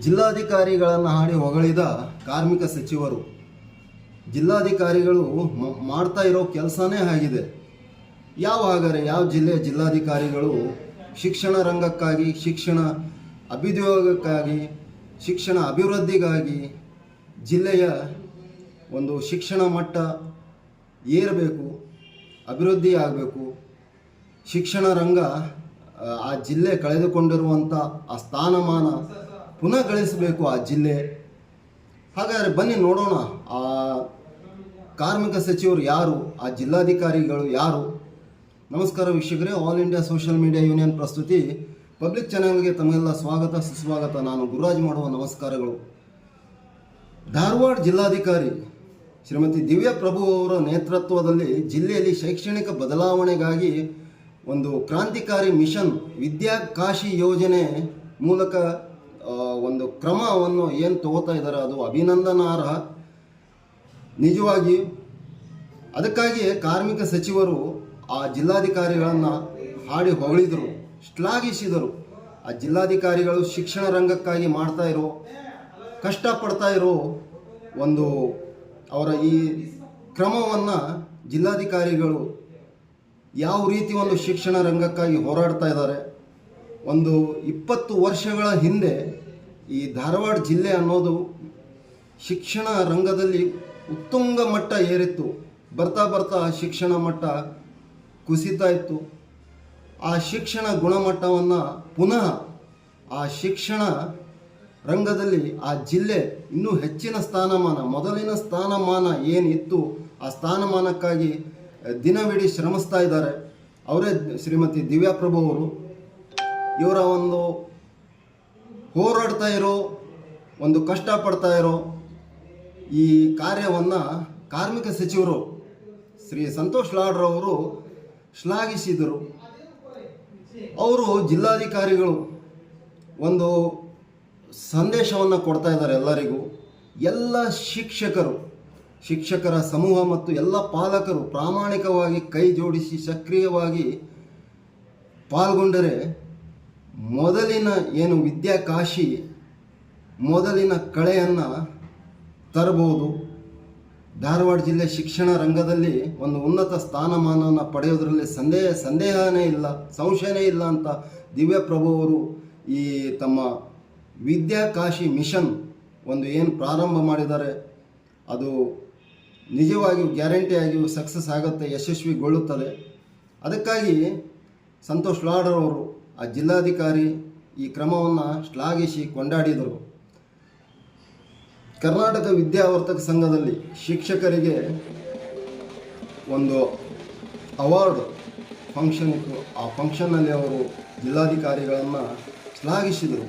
ಜಿಲ್ಲಾಧಿಕಾರಿಗಳನ್ನು ಹಾಡಿ ಹೊಗಳಿದ ಕಾರ್ಮಿಕ ಸಚಿವರು, ಜಿಲ್ಲಾಧಿಕಾರಿಗಳು ಮಾಡ್ತಾ ಇರೋ ಕೆಲಸನೇ ಆಗಿದೆ. ಯಾವ ಹಾಗಾದರೆ ಯಾವ ಜಿಲ್ಲೆಯ ಜಿಲ್ಲಾಧಿಕಾರಿಗಳು ಶಿಕ್ಷಣ ರಂಗಕ್ಕಾಗಿ, ಶಿಕ್ಷಣ ಅಭಿದ್ಯೋಗಕ್ಕಾಗಿ, ಶಿಕ್ಷಣ ಅಭಿವೃದ್ಧಿಗಾಗಿ ಜಿಲ್ಲೆಯ ಒಂದು ಶಿಕ್ಷಣ ಮಟ್ಟ ಏರಬೇಕು, ಅಭಿವೃದ್ಧಿ ಆಗಬೇಕು, ಶಿಕ್ಷಣ ರಂಗ, ಆ ಜಿಲ್ಲೆ ಕಳೆದುಕೊಂಡಿರುವಂಥ ಆ ಸ್ಥಾನಮಾನ ಪುನಃ ಗಳಿಸಬೇಕು ಆ ಜಿಲ್ಲೆ. ಹಾಗಾದರೆ ಬನ್ನಿ ನೋಡೋಣ. ಆ ಕಾರ್ಮಿಕ ಸಚಿವರು ಯಾರು? ಆ ಜಿಲ್ಲಾಧಿಕಾರಿಗಳು ಯಾರು? ನಮಸ್ಕಾರ ವೀಕ್ಷಕರೇ all India social media union ಪ್ರಸ್ತುತಿ. ಪಬ್ಲಿಕ್ ಚಾನೆಲ್ಗೆ ತಮಗೆಲ್ಲ ಸ್ವಾಗತ, ಸುಸ್ವಾಗತ. ನಾನು ಗುರುರಾಜ್ ಮಾಡುವ ನಮಸ್ಕಾರಗಳು. ಧಾರವಾಡ ಜಿಲ್ಲಾಧಿಕಾರಿ ಶ್ರೀಮತಿ ದಿವ್ಯ ಪ್ರಭು ಅವರ ನೇತೃತ್ವದಲ್ಲಿ ಜಿಲ್ಲೆಯಲ್ಲಿ ಶೈಕ್ಷಣಿಕ ಬದಲಾವಣೆಗಾಗಿ ಒಂದು ಕ್ರಾಂತಿಕಾರಿ ಮಿಷನ್ ವಿದ್ಯಾಕಾಶಿ ಯೋಜನೆ ಮೂಲಕ ಒಂದು ಕ್ರಮವನ್ನು ಏನು ತಗೋತಾ ಇದ್ದಾರೆ ಅದು ಅಭಿನಂದನಾರ್ಹ. ನಿಜವಾಗಿ ಅದಕ್ಕಾಗಿ ಕಾರ್ಮಿಕ ಸಚಿವರು ಆ ಜಿಲ್ಲಾಧಿಕಾರಿಗಳನ್ನು ಹಾಡಿ ಹೊಗಳಿದರು, ಶ್ಲಾಘಿಸಿದರು. ಆ ಜಿಲ್ಲಾಧಿಕಾರಿಗಳು ಶಿಕ್ಷಣ ರಂಗಕ್ಕಾಗಿ ಮಾಡ್ತಾ ಇರೋ, ಕಷ್ಟಪಡ್ತಾ ಇರೋ ಒಂದು ಅವರ ಈ ಕ್ರಮವನ್ನು ಜಿಲ್ಲಾಧಿಕಾರಿಗಳು ಯಾವ ರೀತಿ ಒಂದು ಶಿಕ್ಷಣ ರಂಗಕ್ಕಾಗಿ ಹೋರಾಡ್ತಾ ಇದ್ದಾರೆ ಒಂದು ಇಪ್ಪತ್ತು ವರ್ಷಗಳ ಹಿಂದೆ ಈ ಧಾರವಾಡ ಜಿಲ್ಲೆ ಅನ್ನೋದು ಶಿಕ್ಷಣ ರಂಗದಲ್ಲಿ ಉತ್ತುಂಗ ಮಟ್ಟ ಏರಿತ್ತು. ಬರ್ತಾ ಬರ್ತಾ ಶಿಕ್ಷಣ ಮಟ್ಟ ಕುಸಿತಾ ಇತ್ತು. ಆ ಶಿಕ್ಷಣ ಗುಣಮಟ್ಟವನ್ನು ಪುನಃ ಆ ಶಿಕ್ಷಣ ರಂಗದಲ್ಲಿ ಆ ಜಿಲ್ಲೆ ಇನ್ನೂ ಹೆಚ್ಚಿನ ಸ್ಥಾನಮಾನ, ಮೊದಲಿನ ಸ್ಥಾನಮಾನ ಏನಿತ್ತು, ಆ ಸ್ಥಾನಮಾನಕ್ಕಾಗಿ ದಿನವಿಡೀ ಶ್ರಮಿಸ್ತಾ ಇದ್ದಾರೆ. ಅವರೇ ಶ್ರೀಮತಿ ದಿವ್ಯಾಪ್ರಭು ಅವರು. ಇವರ ಒಂದು ಹೋರಾಡ್ತಾ ಇರೋ, ಒಂದು ಕಷ್ಟಪಡ್ತಾ ಇರೋ ಈ ಕಾರ್ಯವನ್ನು ಕಾರ್ಮಿಕ ಸಚಿವರು ಶ್ರೀ ಸಂತೋಷ್ ಲಾಡ್ರವರು ಶ್ಲಾಘಿಸಿದರು. ಅವರು ಜಿಲ್ಲಾಧಿಕಾರಿಗಳು ಒಂದು ಸಂದೇಶವನ್ನು ಕೊಡ್ತಾ ಇದ್ದಾರೆ ಎಲ್ಲರಿಗೂ. ಎಲ್ಲ ಶಿಕ್ಷಕರು, ಶಿಕ್ಷಕರ ಸಮೂಹ ಮತ್ತು ಎಲ್ಲ ಪಾಲಕರು ಪ್ರಾಮಾಣಿಕವಾಗಿ ಕೈ ಜೋಡಿಸಿ ಸಕ್ರಿಯವಾಗಿ ಪಾಲ್ಗೊಂಡರೆ ಮೊದಲಿನ ಏನು ವಿದ್ಯಾಕಾಶಿ ಮೊದಲಿನ ಕಳೆಯನ್ನು ತರಬಹುದು. ಧಾರವಾಡ ಜಿಲ್ಲೆ ಶಿಕ್ಷಣ ರಂಗದಲ್ಲಿ ಒಂದು ಉನ್ನತ ಸ್ಥಾನಮಾನವನ್ನು ಪಡೆಯೋದರಲ್ಲಿ ಸಂದೇಹ, ಸಂದೇಹನೇ ಇಲ್ಲ, ಸಂಶಯನೇ ಇಲ್ಲ ಅಂತ ದಿವ್ಯಪ್ರಭು ಅವರು ಈ ತಮ್ಮ ವಿದ್ಯಾಕಾಶಿ ಮಿಷನ್ ಒಂದು ಏನು ಪ್ರಾರಂಭ ಮಾಡಿದ್ದಾರೆ, ಅದು ನಿಜವಾಗಿಯೂ ಗ್ಯಾರಂಟಿಯಾಗಿಯೂ ಸಕ್ಸಸ್ ಆಗುತ್ತೆ, ಯಶಸ್ವಿಗೊಳ್ಳುತ್ತದೆ. ಅದಕ್ಕಾಗಿ ಸಂತೋಷ್ ಲಾಡರ್ ಅವರು ಆ ಜಿಲ್ಲಾಧಿಕಾರಿ ಈ ಕ್ರಮವನ್ನು ಶ್ಲಾಘಿಸಿ ಕೊಂಡಾಡಿದರು. ಕರ್ನಾಟಕ ವಿದ್ಯಾವರ್ತಕ ಸಂಘದಲ್ಲಿ ಶಿಕ್ಷಕರಿಗೆ ಒಂದು ಅವಾರ್ಡ್ ಫಂಕ್ಷನ್ ಇತ್ತು. ಆ ಫಂಕ್ಷನ್ನಲ್ಲಿ ಅವರು ಜಿಲ್ಲಾಧಿಕಾರಿಗಳನ್ನು ಶ್ಲಾಘಿಸಿದರು.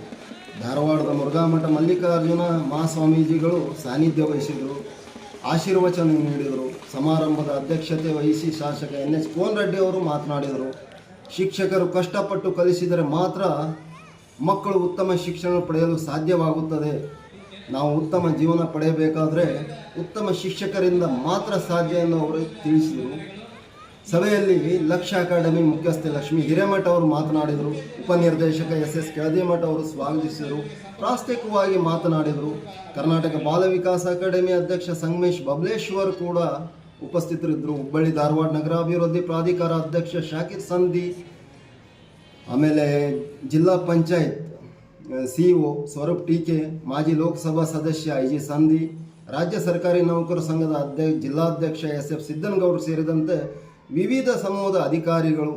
ಧಾರವಾಡದ ಮುರುಘಾಮಠ ಮಲ್ಲಿಕಾರ್ಜುನ ಮಹಾಸ್ವಾಮೀಜಿಗಳು ಸಾನ್ನಿಧ್ಯ ವಹಿಸಿದರು. ಆಶೀರ್ವಚನ ನೀಡಿದರು. ಸಮಾರಂಭದ ಅಧ್ಯಕ್ಷತೆ ವಹಿಸಿ ಶಾಸಕ ಎನ್ ಎಚ್ ಕೋನ್ ರೆಡ್ಡಿ ಅವರು ಮಾತನಾಡಿದರು. ಶಿಕ್ಷಕರು ಕಷ್ಟಪಟ್ಟು ಕಲಿಸಿದರೆ ಮಾತ್ರ ಮಕ್ಕಳು ಉತ್ತಮ ಶಿಕ್ಷಣ ಪಡೆಯಲು ಸಾಧ್ಯವಾಗುತ್ತದೆ. ನಾವು ಉತ್ತಮ ಜೀವನ ಪಡೆಯಬೇಕಾದರೆ ಉತ್ತಮ ಶಿಕ್ಷಕರಿಂದ ಮಾತ್ರ ಸಾಧ್ಯ ಎಂದು ಅವರು ತಿಳಿಸಿದರು. ಸಭೆಯಲ್ಲಿ ಲಕ್ಷ ಅಕಾಡೆಮಿ ಮುಖ್ಯಸ್ಥೆ ಲಕ್ಷ್ಮಿ ಹಿರೇಮಠ ಅವರು ಮಾತನಾಡಿದರು. ಉಪನಿರ್ದೇಶಕ ಎಸ್ ಎಸ್ ಕೆಳದಿಮಠ ಅವರು ಸ್ವಾಗತಿಸಿದರು. ಪ್ರಾಸ್ತಿಕವಾಗಿ ಮಾತನಾಡಿದರು. ಕರ್ನಾಟಕ ಬಾಲ ವಿಕಾಸ ಅಕಾಡೆಮಿ ಅಧ್ಯಕ್ಷ ಸಂಗಮೇಶ್ ಬಬಲೇಶ್ವರ್ ಕೂಡ ಉಪಸ್ಥಿತರಿದ್ದರು. ಹುಬ್ಬಳ್ಳಿ ಧಾರವಾಡ ನಗರಾಭಿವೃದ್ಧಿ ಪ್ರಾಧಿಕಾರ ಅಧ್ಯಕ್ಷ ಶಾಕಿರ್ ಸಂಧಿ, ಆಮೇಲೆ ಜಿಲ್ಲಾ ಪಂಚಾಯತ್ ಸಿ ಒ ಸ್ವರೂಪ್ ಟೀಕೆ ಮಾಜಿ ಲೋಕಸಭಾ ಸದಸ್ಯ ಐ ಜಿ ಸಂಧಿ, ರಾಜ್ಯ ಸರ್ಕಾರಿ ನೌಕರ ಸಂಘದ ಅಧ್ಯಕ್ಷ, ಜಿಲ್ಲಾಧ್ಯಕ್ಷ ಎಸ್ ಎಫ್ ಸಿದ್ದನಗೌಡರು ಸೇರಿದಂತೆ ವಿವಿಧ ಸಮೂಹದ ಅಧಿಕಾರಿಗಳು,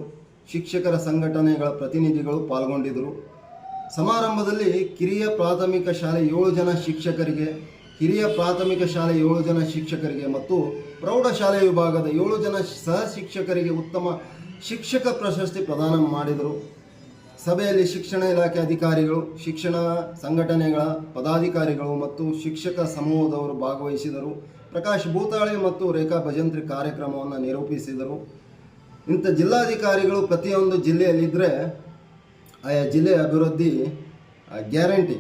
ಶಿಕ್ಷಕರ ಸಂಘಟನೆಗಳ ಪ್ರತಿನಿಧಿಗಳು ಪಾಲ್ಗೊಂಡಿದ್ದರು. ಸಮಾರಂಭದಲ್ಲಿ ಕಿರಿಯ ಪ್ರಾಥಮಿಕ ಶಾಲೆ ಏಳು ಜನ ಶಿಕ್ಷಕರಿಗೆ ಹಿರಿಯ ಪ್ರಾಥಮಿಕ ಶಾಲೆ ಏಳು ಜನ ಶಿಕ್ಷಕರಿಗೆ ಮತ್ತು ಪ್ರೌಢಶಾಲೆ ವಿಭಾಗದ ಏಳು ಜನ ಸಹ ಶಿಕ್ಷಕರಿಗೆ ಉತ್ತಮ ಶಿಕ್ಷಕ ಪ್ರಶಸ್ತಿ ಪ್ರದಾನ ಮಾಡಿದರು. ಸಭೆಯಲ್ಲಿ ಶಿಕ್ಷಣ ಇಲಾಖೆ ಅಧಿಕಾರಿಗಳು, ಶಿಕ್ಷಣ ಸಂಘಟನೆಗಳ ಪದಾಧಿಕಾರಿಗಳು ಮತ್ತು ಶಿಕ್ಷಕ ಸಮೂಹದವರು ಭಾಗವಹಿಸಿದರು. ಪ್ರಕಾಶ್ ಭೂತಾಳೆ ಮತ್ತು ರೇಖಾ ಭಜಂತ್ರಿ ಕಾರ್ಯಕ್ರಮವನ್ನು ನಿರೂಪಿಸಿದರು. ಇಂಥ ಜಿಲ್ಲಾಧಿಕಾರಿಗಳು ಪ್ರತಿಯೊಂದು ಜಿಲ್ಲೆಯಲ್ಲಿದ್ದರೆ ಆಯಾ ಜಿಲ್ಲೆಯ ಅಭಿವೃದ್ಧಿ ಗ್ಯಾರಂಟಿ.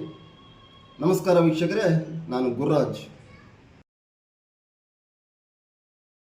ನಮಸ್ಕಾರ ವೀಕ್ಷಕರೇ ನಾನು ಗುರುರಾಜ್.